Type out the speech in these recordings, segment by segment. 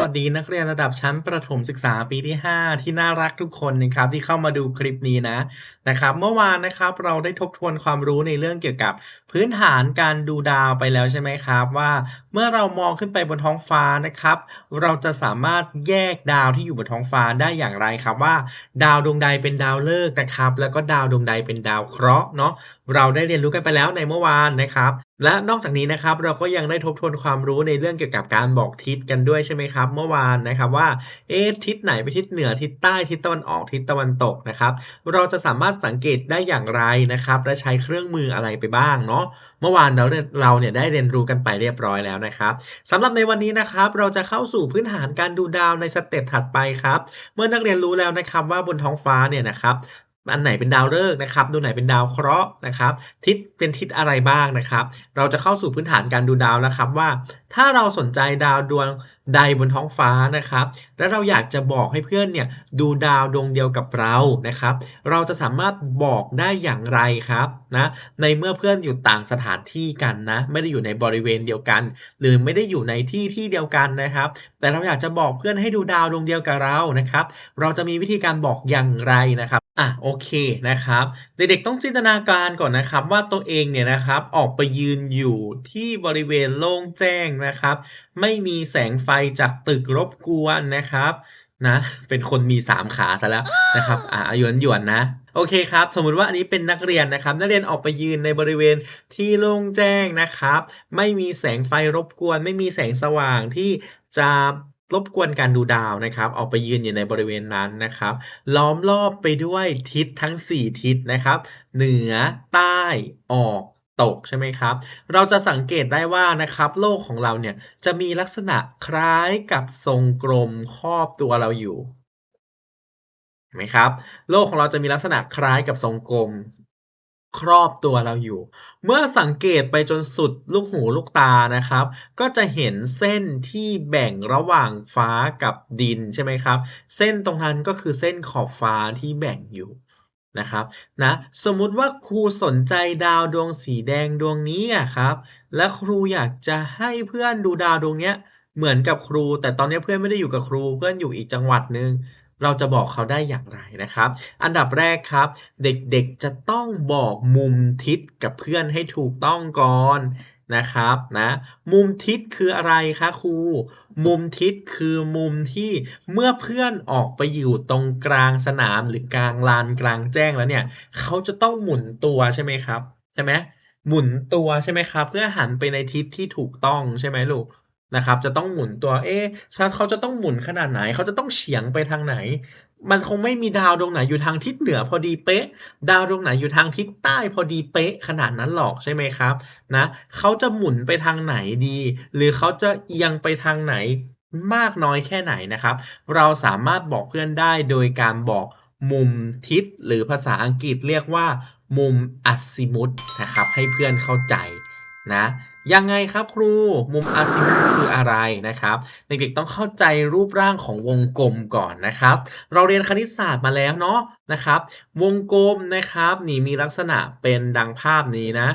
วัสดีนักเรียนระดับชั้นประถมศึกษาปีที่ 5 ที่น่ารักทุกคนนะครับที่เข้ามาดูคลิปนี้นะนะครับ เมื่อวานนะครับเราได้ทบทวนความรู้ในเรื่องเกี่ยวกับ พื้นฐานการดูดาวไปแล้วใช่ไหมครับว่าเมื่อเรามองขึ้นไปบนท้องฟ้านะครับ เราจะสามารถแยกดาวที่อยู่บนท้องฟ้าได้อย่างไรครับว่า ดาวดวงใดเป็นดาวฤกษ์นะครับ แล้วก็ดาวดวงใดเป็นดาวเคราะห์เนาะเราได้เรียนรู้กันไปแล้วในเมื่อวานนะครับ และนอกจากนี้นะครับเราก็ยังได้ทบทวนความรู้ในเรื่องเกี่ยวกับการบอกทิศกันด้วยใช่ไหมครับ เมื่อวานนะครับว่าเอ๊ะทิศไหนไปทิศเหนือทิศใต้ทิศตะวันออกทิศตะวันตกนะครับ เราจะสามารถสังเกตได้อย่างไรนะครับ และใช้เครื่องมืออะไรไปบ้างเนาะเมื่อวานเราเราเนี่ยได้เรียนรู้กันไปเรียบร้อยแล้วนะครับสำหรับในวันนี้นะครับ เราจะเข้าสู่พื้นฐานการดูดาวในสเต็ปถัดไปครับ เมื่อนักเรียนรู้แล้วนะครับว่าบนท้องฟ้าเนี่ยนะครับอันไหนเป็นดาวฤกษ์นะครับดูไหนเป็นดาวเคราะห์นะครับ ทิศเป็นทิศอะไรบ้างนะครับ เราจะเข้าสู่พื้นฐานการดูดาวแล้วครับว่า ถ้าเราสนใจดาวดวง ใดบนท้องฟ้านะครับ และเราอยากจะบอกให้เพื่อนเนี่ยดูดาวดวงเดียวกับเรานะครับ เราจะสามารถบอกได้อย่างไรครับนะในเมื่อเพื่อนอยู่ต่างสถานที่กันนะ ไม่ได้อยู่ในบริเวณเดียวกัน หรือไม่ได้อยู่ในที่ที่เดียวกันนะครับ แต่เราอยากจะบอกเพื่อนให้ดูดาวดวงเดียวกับเรานะครับ เราจะมีวิธีการบอกอย่างไรนะครับ อะโอเคนะครับเด็กๆต้องจินตนาการก่อนนะครับ ว่าตัวเองเนี่ยนะครับออกไปยืนอยู่ที่บริเวณโล่งแจ้งนะครับ ไม่มีแสงไฟจากตึกรบกวนนะครับนะเป็นคนมี 3 ขาซะแล้วนะครับอะหยวนหยวนนะโอเคครับสมมุติว่าอันนี้เป็นนักเรียนนะครับ นักเรียนออกไปยืนในบริเวณที่โล่งแจ้งนะครับ ไม่มีแสงไฟรบกวน ไม่มีแสงสว่างที่จะ รบกวนการดูดาวนะครับ ออกไปยืนอยู่ในบริเวณนั้นนะครับ ล้อมรอบไปด้วยทิศทั้ง 4 ทิศนะครับ เหนือใต้ออกตกใช่ไหมครับ เราจะสังเกตได้ว่านะครับ โลกของเราเนี่ยจะมีลักษณะคล้ายกับทรงกลมครอบตัวเราอยู่เห็นไหมครับ โลกของเราจะมีลักษณะคล้ายกับทรงกลม ครอบตัวเราอยู่ เมื่อสังเกตไปจนสุดลูกหูลูกตานะครับ ก็จะเห็นเส้นที่แบ่งระหว่างฟ้ากับดินใช่ไหมครับ เส้นตรงนั้นก็คือเส้นขอบฟ้าที่แบ่งอยู่นะครับนะสมมุติว่าครูสนใจดาวดวงสีแดงดวงนี้อะครับ และครูอยากจะให้เพื่อนดูดาวดวงเนี้ยเหมือนกับครู แต่ตอนนี้เพื่อนไม่ได้อยู่กับครู เพื่อนอยู่อีกจังหวัดหนึ่ง เราจะบอกเขาได้อย่างไรนะครับ อันดับแรกครับ เด็กๆจะต้องบอกมุมทิศกับเพื่อนให้ถูกต้องก่อนนะครับนะมุมทิศคืออะไรคะครูมุมทิศคือมุมที่เมื่อเพื่อนออกไปอยู่ตรงกลางสนามหรือกลางลานกลางแจ้งแล้วเนี่ยเขาจะต้องหมุนตัวใช่ไหมครับใช่ไหมหมุนตัวใช่ไหมครับ เพื่อหันไปในทิศที่ถูกต้องใช่ไหมลูก นะครับ จะต้องหมุนตัว เอ๊ะเขาจะต้องหมุนขนาดไหน เขาจะต้องเฉียงไปทางไหน มันคงไม่มีดาวดวงไหนอยู่ทางทิศเหนือพอดีเป๊ะ ดาวดวงไหนอยู่ทางทิศใต้พอดีเป๊ะขนาดนั้นหรอกใช่ไหมครับนะเขาจะหมุนไปทางไหนดี หรือเขาจะเอียงไปทางไหนมากน้อยแค่ไหนนะครับ เราสามารถบอกเพื่อนได้โดยการบอกมุมทิศหรือภาษาอังกฤษเรียกว่า มุมอัซิมุตนะครับ ให้เพื่อนเข้าใจนะ ยังไงครับครูมุมอาซิมุตคืออะไรนะครับเด็กๆต้องเข้าใจรูปร่างของวงกลมก่อนนะครับ เราเรียนคณิตศาสตร์มาแล้วเนาะนะครับ วงกลมนะครับนี่มีลักษณะเป็นดังภาพนี้นะ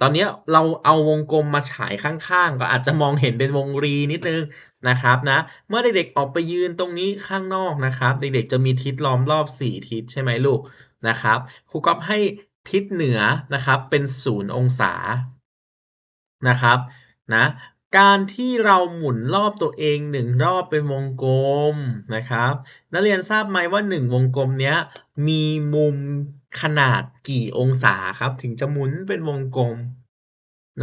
ตอนนี้เราเอาวงกลมมาฉายข้างๆ ก็อาจจะมองเห็นเป็นวงรีนิดนึงนะครับนะเมื่อเด็กๆออกไปยืนตรงนี้ข้างนอกนะครับ เด็กๆจะมีทิศล้อมรอบ 4 ทิศใช่ไหมลูกนะครับครูก๊อฟให้ทิศเหนือนะครับเป็น 0 องศา นะครับนะการที่เราหมุนรอบตัวเองหนึ่งรอบเป็นวงกลมนะครับนักเรียนทราบไหมว่าหนึ่งวงกลมเนี้ยมีมุมขนาดกี่องศาครับถึงจะหมุนเป็นวงกลม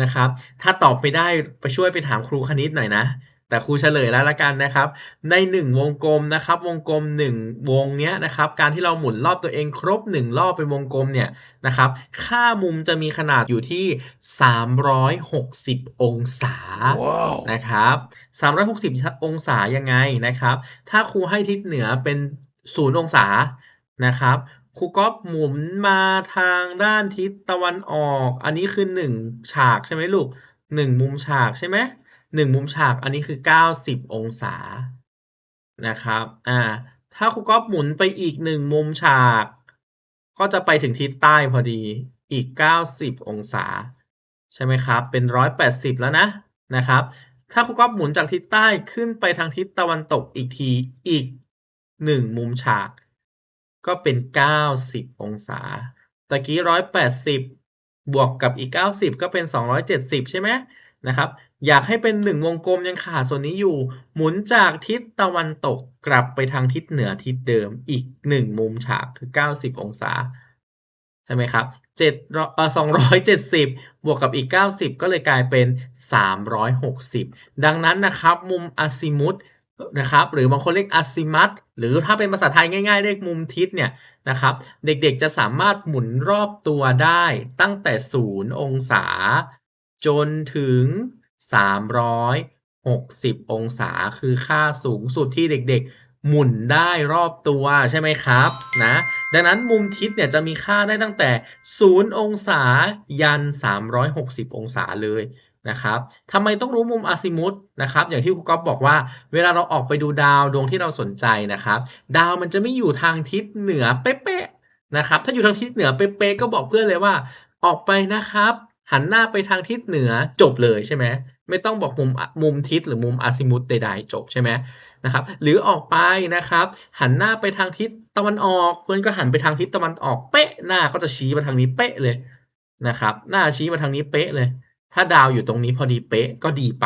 นะครับ ถ้าตอบไปได้ไปช่วยไปถามครูคณิตหน่อยนะ แต่ครูเฉลยแล้วละกันนะครับ ใน 1 วงกลมนะครับ วงกลม 1 วงเนี้ยนะครับ การที่เราหมุนรอบตัวเองครบ 1 รอบเป็นวงกลมเนี่ยนะครับ ค่ามุมจะมีขนาดอยู่ที่ 360 องศา wow. นะครับ 360 องศายังไงนะครับ ถ้าครูให้ทิศเหนือเป็น 0 องศานะครับครูก็หมุนมาทางด้านทิศตะวันออก อันนี้คือ 1 ฉากใช่ไหมลูก 1 มุมฉากใช่ไหม หนึ่งมุมฉากอันนี้คือเก้าสิบองศานะครับอ่าถ้าครูก๊อฟหมุนไปอีกหนึ่งมุมฉาก ก็จะไปถึงทิศใต้พอดีอีกเก้าสิบองศา ใช่ไหมครับ เป็นร้อยแปดสิบแล้วนะนะครับ ถ้าครูก๊อฟหมุนจากทิศใต้ขึ้นไปทางทิศตะวันตกอีกทีอีกหนึ่งมุมฉาก ก็เป็น 90 องศาตะกี้ 180 บวกกับอีก 90 ก็เป็น 270 ใช่ไหมนะครับ อยากให้เป็น1วงกลมยังขาดส่วนนี้อยู่ หมุนจากทิศตะวันตกกลับไปทางทิศเหนือทิศเดิมอีก1มุมฉากคือ 90 องศา ใช่ไหมครับ7เอ่อ270บวกกับอีก90ก็เลยกลายเป็น360ดังนั้นนะครับมุมอาซิมุตนะครับหรือบางคนเรียกอาซิมัตหรือถ้าเป็นภาษาไทยง่าย ๆ เรียกมุมทิศเนี่ยนะครับ เด็กๆจะสามารถหมุนรอบตัวได้ตั้งแต่ 0 องศา จนถึง 360 องศาคือค่าสูงสุดที่เด็กๆ หมุนได้รอบตัวใช่ไหมครับนะดังนั้นมุมทิศเนี่ยจะมีค่าได้ตั้งแต่ 0 องศายัน 360 องศาเลยนะครับทำไมต้องรู้มุมอาซิมุตนะครับ อย่างที่ครูก๊อฟบอกว่า เวลาเราออกไปดูดาวดวงที่เราสนใจนะครับ ดาวมันจะไม่อยู่ทางทิศเหนือเป๊ะๆนะครับ ถ้าอยู่ทางทิศเหนือเป๊ะๆก็บอกเพื่อนเลยว่า ออกไปนะครับ หันหน้าไปทางทิศเหนือจบเลยใช่ไหมไม่ต้องบอกมุมมุมทิศหรือมุมอาซิมุตใดๆจบใช่ไหมนะครับ หรือออกไปนะครับ หันหน้าไปทางทิศตะวันออกเพื่อนก็หันไปทางทิศตะวันออกเป๊ะหน้าก็จะชี้มาทางนี้เป๊ะเลยนะครับ หน้าชี้มาทางนี้เป๊ะเลย ถ้าดาวอยู่ตรงนี้พอดีเป๊ะก็ดีไป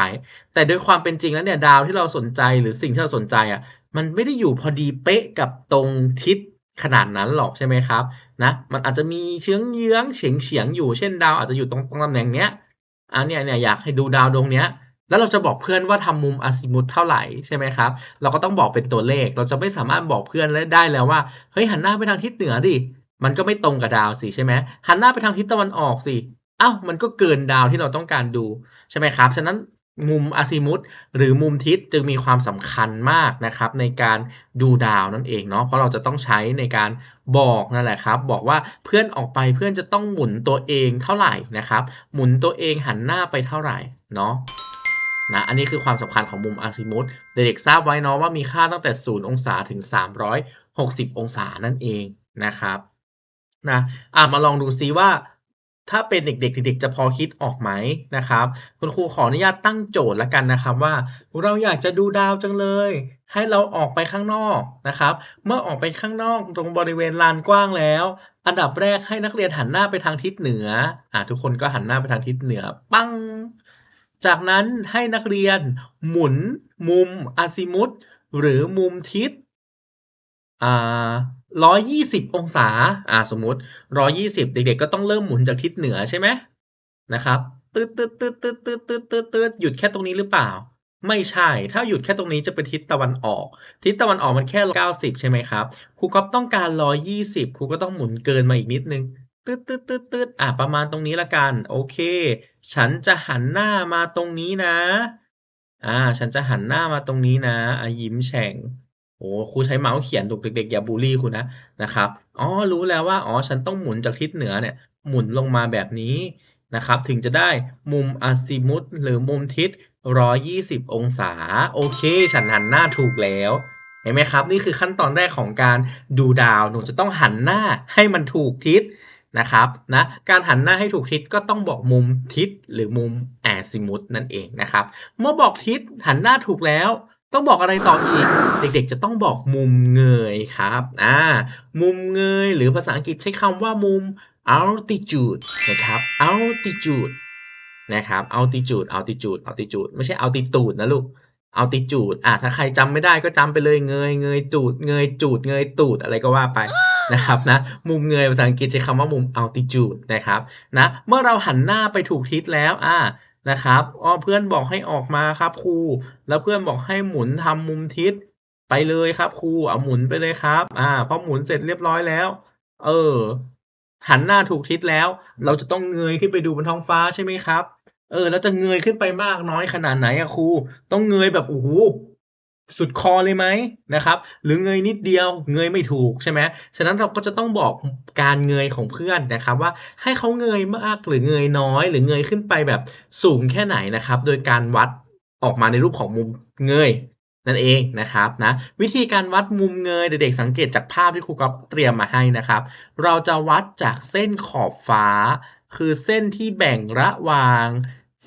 แต่โดยความเป็นจริงแล้วเนี่ยดาวที่เราสนใจหรือสิ่งที่เราสนใจอะมันไม่ได้อยู่พอดีเป๊ะกับตรงทิศ ขนาดนั้นหรอกใช่ไหมครับนะมันอาจจะมีเชื้องเยื้องเฉียงเฉียงอยู่เช่นดาวอาจจะอยู่ตรงตำแหน่งเนี้ยอะเนี่ยเนี่ยอยากให้ดูดาวดวงเนี้ยแล้วเราจะบอกเพื่อนว่าทำมุมอาซิมุตเท่าไหร่ใช่ไหมครับ เราก็ต้องบอกเป็นตัวเลข เราจะไม่สามารถบอกเพื่อนได้แล้วว่าเฮ้ยหันหน้าไปทางทิศเหนือดิมันก็ไม่ตรงกับดาวสิใช่ไหมหันหน้าไปทางทิศตะวันออกสิอ้าวมันก็เกินดาวที่เราต้องการดูใช่ไหมครับฉะนั้น มุมอาซิมุตหรือมุมทิศจึงมีความสำคัญมากนะครับ ในการดูดาวนั่นเองเนาะเพราะเราจะต้องใช้ในการบอกนั่นแหละครับ บอกว่าเพื่อนออกไปเพื่อนจะต้องหมุนตัวเองเท่าไหร่นะครับ หมุนตัวเองหันหน้าไปเท่าไหร่เนาะนะอันนี้คือความสำคัญของมุมอาซิมุตเด็กๆทราบไว้เนาะว่ามีค่าตั้งแต่ 0 องศาถึง 360 องศานั่นเองนะครับนะอะมาลองดูซิว่า ถ้าเป็นเด็กๆเด็กๆจะพอคิดออกไหมนะครับ คุณครูขออนุญาตตั้งโจทย์ล้วกันนะครับว่า เราอยากจะดูดาวจังเลย ให้เราออกไปข้างนอกนะครับ เมื่อออกไปข้างนอกตรงบริเวณลานกว้างแล้ว อันดับแรกให้นักเรียนหันหน้าไปทางทิศเหนืออะทุกคนก็หันหน้าไปทางทิศเหนือ ปัง จากนั้นให้นักเรียนหมุน มุมอาซิมุตหรือมุมทิศอ่า ร้อยยี่สิบองศา อ่าสมมุติร้อยี่สิบเด็กๆ ก็ต้องเริ่มหมุนจากทิศเหนือใช่ไหมนะครับตืดตืดตืดตืดตืดตืดตืดตืดหยุดแค่ตรงนี้หรือเปล่า ไม่ใช่ ถ้าหยุดแค่ตรงนี้จะเป็นทิศตะวันออก ทิศตะวันออกมันแค่เก้าสิบใช่ไหมครับ ครูก๊อฟต้องการร้อยี่สิบครูก็ต้องหมุนเกินมาอีกนิดนึงตืดตืดตืดตืดอะประมาณตรงนี้ละกัน โอเค ฉันจะหันหน้ามาตรงนี้นะ อ่า ฉันจะหันหน้ามาตรงนี้นะอะยิ้มแฉ่ง โอ้ครูใช้เมาส์เขียนถูกเด็กๆอย่าบูลลี่ครูนะนะครับอ๋อรู้แล้วว่าอ๋อฉันต้องหมุนจากทิศเหนือเนี่ยหมุนลงมาแบบนี้นะครับ ถึงจะได้มุมอาซิมุตหรือมุมทิศ 120 องศา โอเค ฉันหันหน้าถูกแล้วเห็นไหมครับ นี่คือขั้นตอนแรกของการดูดาวหนูจะต้องหันหน้าให้มันถูกทิศนะครับนะการหันหน้าให้ถูกทิศก็ต้องบอกมุมทิศหรือมุมแอซิมุตนั่นเองนะครับ เมื่อบอกทิศหันหน้าถูกแล้ว ต้องบอกอะไรต่ออีก เด็กๆ จะต้องบอกมุมเงยครับอ่ามุมเงยหรือภาษาอังกฤษใช้คำว่ามุม altitude นะครับ altitude นะครับ altitude altitude altitude ไม่ใช่ altitude นะลูก altitude อะถ้าใครจำไม่ได้ก็จำไปเลยเงยเงยจูดเงยจูดเงยตูดอะไรก็ว่าไปนะครับนะมุมเงยภาษาอังกฤษใช้คำว่ามุม altitude นะครับนะเมื่อเราหันหน้าไปถูกทิศแล้วอ่า นะครับอ๋อเพื่อนบอกให้ออกมาครับครู แล้วเพื่อนบอกให้หมุนทำมุมทิศไปเลยครับครูเอาหมุนไปเลยครับ อ่าพอหมุนเสร็จเรียบร้อยแล้ว เออ หันหน้าถูกทิศแล้ว เราจะต้องเงยขึ้นไปดูบนท้องฟ้าใช่ไหมครับ เออ แล้วจะเงยขึ้นไปมากน้อยขนาดไหนอะครู ต้องเงยแบบโอ้โห สุดคอเลยไหมนะครับ หรือเงยนิดเดียวเงยไม่ถูกใช่ไหมฉะนั้นเราก็จะต้องบอกการเงยของเพื่อนนะครับ ว่าให้เขาเงยมากหรือเงยน้อย หรือเงยขึ้นไปแบบสูงแค่ไหนนะครับ โดยการวัดออกมาในรูปของมุมเงยนั่นเองนะครับนะวิธีการวัดมุมเงยเด็กๆสังเกตจากภาพที่ครูก๊อฟเตรียมมาให้นะครับ เราจะวัดจากเส้นขอบฟ้า คือเส้นที่แบ่งระหว่าง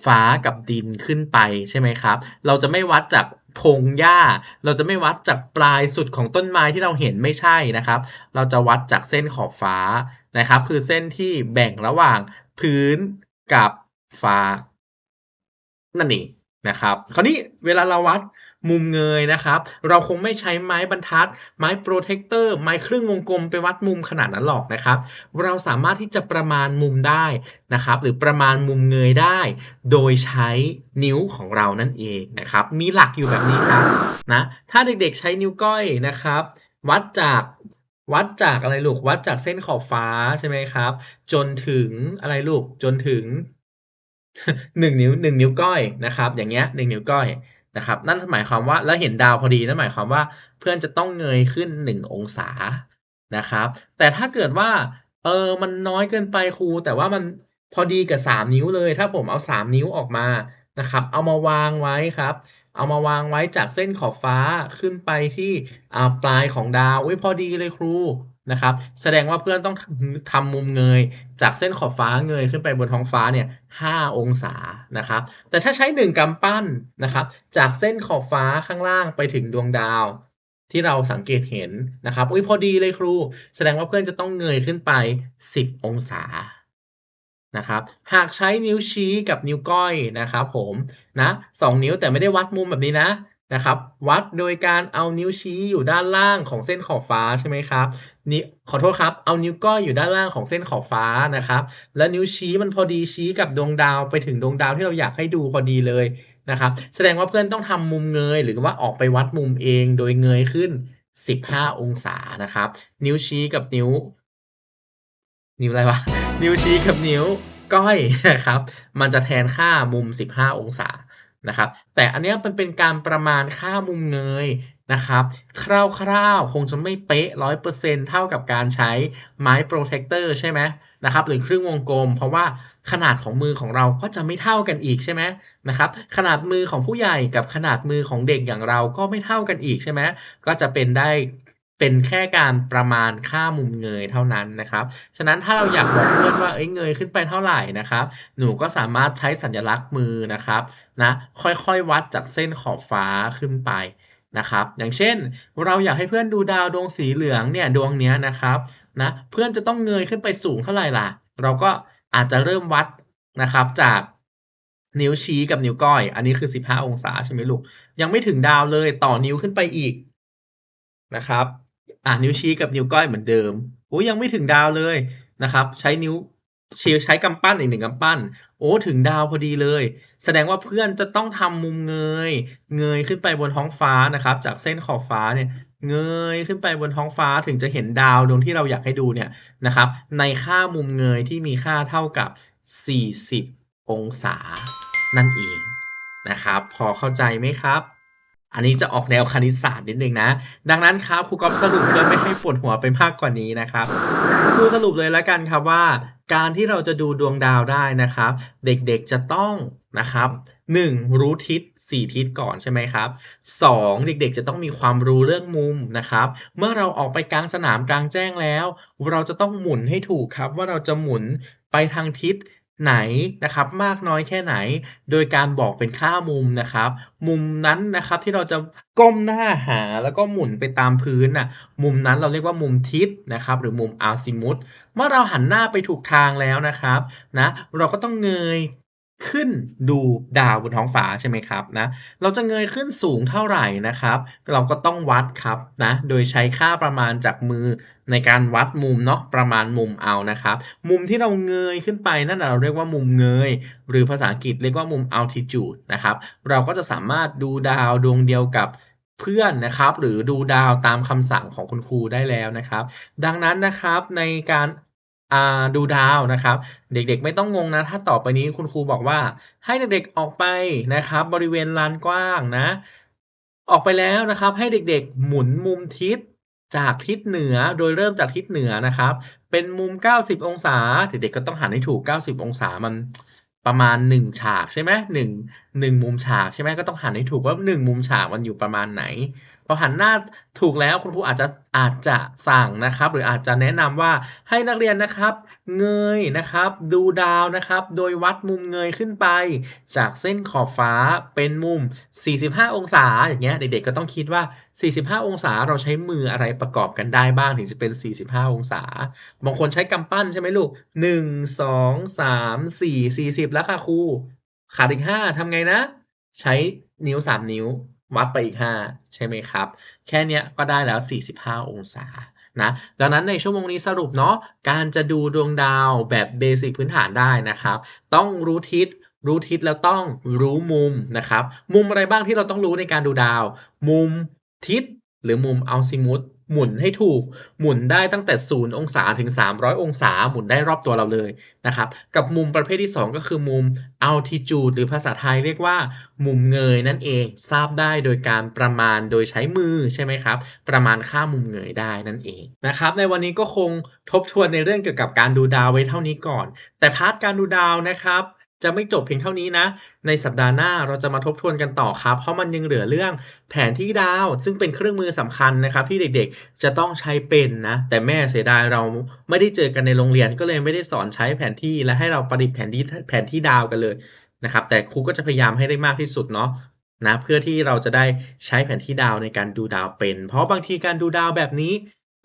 ฟ้ากับดินขึ้นไปใช่ไหมครับ เราจะไม่วัดจาก พงหญ้า เราจะไม่วัดจากปลายสุดของต้นไม้ที่เราเห็นไม่ใช่นะครับ เราจะวัดจากเส้นขอบฟ้านะครับ คือเส้นที่แบ่งระหว่างพื้นกับฟ้า นั่นเองนะครับ คราวนี้เวลาเราวัด มุมเงยนะครับ เราคงไม่ใช้ไม้บรรทัด ไม้โปรเทคเตอร์ ไม้ครึ่งวงกลมไปวัดมุมขนาดนั้นหรอกนะครับ เราสามารถที่จะประมาณมุมได้นะครับ หรือประมาณมุมเงยได้ โดยใช้นิ้วของเรานั่นเองนะครับ มีหลักอยู่แบบนี้ครับนะ ถ้าเด็กๆใช้นิ้วก้อยนะครับ วัดจากวัดจากอะไรลูก วัดจากเส้นขอบฟ้าใช่ไหมครับ จนถึงอะไรลูก จนถึงหนึ่งนิ้วหนึ่งนิ้วก้อยนะครับ อย่างเงี้ยหนึ่งนิ้วก้อย นะครับ นั่นหมายความว่าแล้วเห็นดาวพอดีนั่นหมายความว่าเพื่อนจะต้องเงยขึ้นหนึ่งองศานะครับ แต่ถ้าเกิดว่าเออมันน้อยเกินไปครู แต่ว่ามันพอดีกับสามนิ้วเลย ถ้าผมเอาสามนิ้วออกมานะครับ เอามาวางไว้ครับ เอามาวางไว้จากเส้นขอบฟ้าขึ้นไปที่ปลายของดาวอุ้ยพอดีเลยครู นะครับ แสดงว่าเพื่อนต้องทำมุมเงย จากเส้นขอบฟ้าเงยขึ้นไปบนท้องฟ้าเนี่ยห้าองศานะครับ แต่ถ้าใช้หนึ่งกำปั้นนะครับ จากเส้นขอบฟ้าข้างล่างไปถึงดวงดาวที่เราสังเกตเห็นนะครับอุ้ยพอดีเลยครู แสดงว่าเพื่อนจะต้องเงยขึ้นไป 10 องศานะครับ หากใช้นิ้วชี้กับนิ้วก้อยนะครับ ผมนะสองนิ้วแต่ไม่ได้วัดมุมแบบนี้นะ นะครับ วัดโดยการเอานิ้วชี้อยู่ด้านล่างของเส้นขอบฟ้าใช่ไหมครับนี่ขอโทษครับเอานิ้วก้อยอยู่ด้านล่างของเส้นขอบฟ้านะครับ แล้วนิ้วชี้มันพอดีชี้กับดวงดาวไปถึงดวงดาวที่เราอยากให้ดูพอดีเลยนะครับ แสดงว่าเพื่อนต้องทำมุมเงย หรือว่าออกไปวัดมุมเองโดยเงยขึ้น 15 องศานะครับ นิ้วชี้กับนิ้ว นิ้วอะไรวะนิ้วชี้กับนิ้วก้อยนะครับ มันจะแทนค่ามุม 15 องศา นะครับ แต่อันนี้มันเป็นการประมาณค่ามุมเงยนะครับ คร่าวๆ คงจะไม่เป๊ะ100%เท่ากับการใช้ไม้โปรเทคเตอร์ใช่ไหมนะครับหรือครึ่งวงกลม เพราะว่าขนาดของมือของเราก็จะไม่เท่ากันอีกใช่ไหมนะครับขนาดมือของผู้ใหญ่กับขนาดมือของเด็กอย่างเราก็ไม่เท่ากันอีกใช่ไหมก็จะเป็นได้ เป็นแค่การประมาณค่ามุมเงยเท่านั้นนะครับ ฉะนั้นถ้าเราอยากบอกเพื่อนว่าเอ้ยเงยขึ้นไปเท่าไหร่นะครับ หนูก็สามารถใช้สัญลักษณ์มือนะครับนะค่อยๆวัดจากเส้นขอบฟ้าขึ้นไปนะครับ อย่างเช่น เราอยากให้เพื่อนดูดาวดวงสีเหลืองเนี่ยดวงเนี้ยนะครับนะเพื่อนจะต้องเงยขึ้นไปสูงเท่าไหร่ล่ะ เราก็อาจจะเริ่มวัดนะครับจากนิ้วชี้กับนิ้วก้อย อันนี้คือ 15 องศาใช่ไหมลูก ยังไม่ถึงดาวเลยต่อนิ้วขึ้นไปอีกนะครับ อ่านิ้วชี้กับนิ้วก้อยเหมือนเดิมโอ้ยังไม่ถึงดาวเลยนะครับ ใช้นิ้วชี้ใช้กำปั้นอีกหนึ่งกำปั้น โอ้ถึงดาวพอดีเลย แสดงว่าเพื่อนจะต้องทำมุมเงย เงยขึ้นไปบนท้องฟ้านะครับ จากเส้นขอบฟ้าเนี่ยเงยขึ้นไปบนท้องฟ้าถึงจะเห็นดาวดวงที่เราอยากให้ดูเนี่ยนะครับ ในค่ามุมเงยที่มีค่าเท่ากับ 40 องศานั่นเองนะครับ พอเข้าใจไหมครับ อันนี้จะออกแนวคณิตศาสตร์นิดนึงนะ ดังนั้นครับครูก๊อฟสรุปเพื่อไม่ให้ปวดหัวไปมากกว่านี้นะครับครูสรุปเลยแล้วกันครับว่า การที่เราจะดูดวงดาวได้นะครับ เด็กๆจะต้องนะครับ 1. รู้ทิศ 4 ทิศก่อนใช่ไหมครับ 2. เด็กๆจะต้องมีความรู้เรื่องมุมนะครับ เมื่อเราออกไปกลางสนามกลางแจ้งแล้ว เราจะต้องหมุนให้ถูกครับว่าเราจะหมุนไปทางทิศ ไหนนะครับมากน้อยแค่ไหน โดยการบอกเป็นค่ามุมนะครับ มุมนั้นนะครับที่เราจะก้มหน้าหาแล้วก็หมุนไปตามพื้นน่ะมุมนั้นเราเรียกว่ามุมทิศนะครับ หรือมุมอัลซิมุตเมื่อเราหันหน้าไปถูกทางแล้วนะครับนะเราก็ต้องเงย ขึ้นดูดาวบนท้องฟ้าใช่ไหมครับนะ เราจะเงยขึ้นสูงเท่าไหร่นะครับ เราก็ต้องวัดครับนะ โดยใช้ค่าประมาณจากมือในการวัดมุมเนาะประมาณมุมเอานะครับ มุมที่เราเงยขึ้นไปนั่นเราเรียกว่ามุมเงย หรือภาษาอังกฤษเรียกว่ามุม altitude นะครับ เราก็จะสามารถดูดาวดวงเดียวกับเพื่อนนะครับ หรือดูดาวตามคำสั่งของคุณครูได้แล้วนะครับ ดังนั้นนะครับในการ อ่าดูดาวนะครับ เด็กๆไม่ต้องงงนะ ถ้าต่อไปนี้คุณครูบอกว่า ให้เด็กๆออกไปนะครับ บริเวณลานกว้างนะ ออกไปแล้วนะครับ ให้เด็กๆหมุนมุมทิศจากทิศเหนือโดยเริ่มจากทิศเหนือนะครับ เป็นมุม 90 องศา เด็กๆก็ต้องหันให้ถูก 90 องศามันประมาณ 1 ฉากใช่ไหมหนึ่งหนึ่งมุมฉากใช่ไหมก็ต้องหันให้ถูกว่า 1 มุมฉากมันอยู่ประมาณไหน พอหันหน้าถูกแล้วคุณครูอาจจะอาจจะสั่งนะครับ หรืออาจจะแนะนำว่าให้นักเรียนนะครับ เงยนะครับ ดูดาวนะครับ โดยวัดมุมเงยขึ้นไป จากเส้นขอบฟ้าเป็นมุม 45 องศาอย่างเงี้ยเด็กๆก็ต้องคิดว่า 45 องศาเราใช้มืออะไรประกอบกันได้บ้างถึงจะเป็น 45 องศา บางคนใช้กำปั้นใช่ไหมลูก 1 2 3 4 40 แล้วค่ะครูขาดอีก 5ทำไงนะ ใช้นิ้ว 3 นิ้ว วัดไปอีก 5 ใช่ไหมครับ แค่เนี้ยก็ได้แล้ว 45 องศานะดังนั้นในชั่วโมงนี้สรุปเนาะการจะดูดวงดาวแบบเบสิกพื้นฐานได้นะครับ ต้องรู้ทิศรู้ทิศแล้วต้องรู้มุมนะครับ มุมอะไรบ้างที่เราต้องรู้ในการดูดาว มุมทิศหรือมุมอัลซิมุต หมุนให้ถูกหมุนได้ตั้งแต่0องศาถึง 300 องศา หมุนได้รอบตัวเราเลยนะครับ กับมุมประเภทที่ 2 ก็คือมุม altitude หรือภาษาไทยเรียกว่า มุมเงยนั่นเองทราบได้โดยการประมาณโดยใช้มือใช่ไหมครับ ประมาณค่ามุมเงยได้นั่นเองนะครับ ในวันนี้ก็คงทบทวนในเรื่องเกี่ยวกับการดูดาวไว้เท่านี้ก่อน แต่พาร์ทการดูดาวนะครับ จะไม่จบเพียงเท่านี้นะ ในสัปดาห์หน้าเราจะมาทบทวนกันต่อครับ เพราะมันยังเหลือเรื่องแผนที่ดาว ซึ่งเป็นเครื่องมือสำคัญนะครับที่เด็กๆ จะต้องใช้เป็นนะ แต่แม่เสียดายเราไม่ได้เจอกันในโรงเรียนก็เลยไม่ได้สอนใช้แผนที่และให้เราประดิษฐ์แผนที่แผนที่ดาวกันเลยนะครับ แต่ครูก็จะพยายามให้ได้มากที่สุดเนาะนะเพื่อที่เราจะได้ใช้แผนที่ดาวในการดูดาวเป็น เพราะบางทีการดูดาวแบบนี้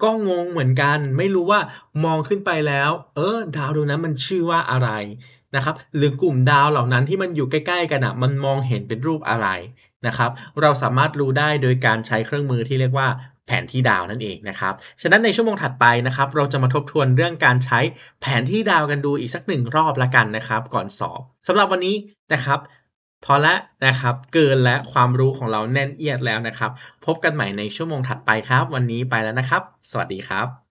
ก็งงเหมือนกัน ไม่รู้ว่ามองขึ้นไปแล้ว เออ ดาวดวงนั้นมันชื่อว่าอะไร นะครับหรือกลุ่มดาวเหล่านั้นที่มันอยู่ใกล้ ๆ กันอะมันมองเห็นเป็นรูปอะไรนะครับเราสามารถรู้ได้โดยการใช้เครื่องมือที่เรียกว่าแผนที่ดาวนั่นเองนะครับ ฉะนั้นในชั่วโมงถัดไปนะครับ เราจะมาทบทวนเรื่องการใช้แผนที่ดาวกันดูอีกสักหนึ่งรอบละกันนะครับ ก่อนสอบสำหรับวันนี้นะครับ พอละนะครับ เกินและความรู้ของเราแน่นเอียดแล้วนะครับ พบกันใหม่ในชั่วโมงถัดไปครับ วันนี้ไปแล้วนะครับ สวัสดีครับ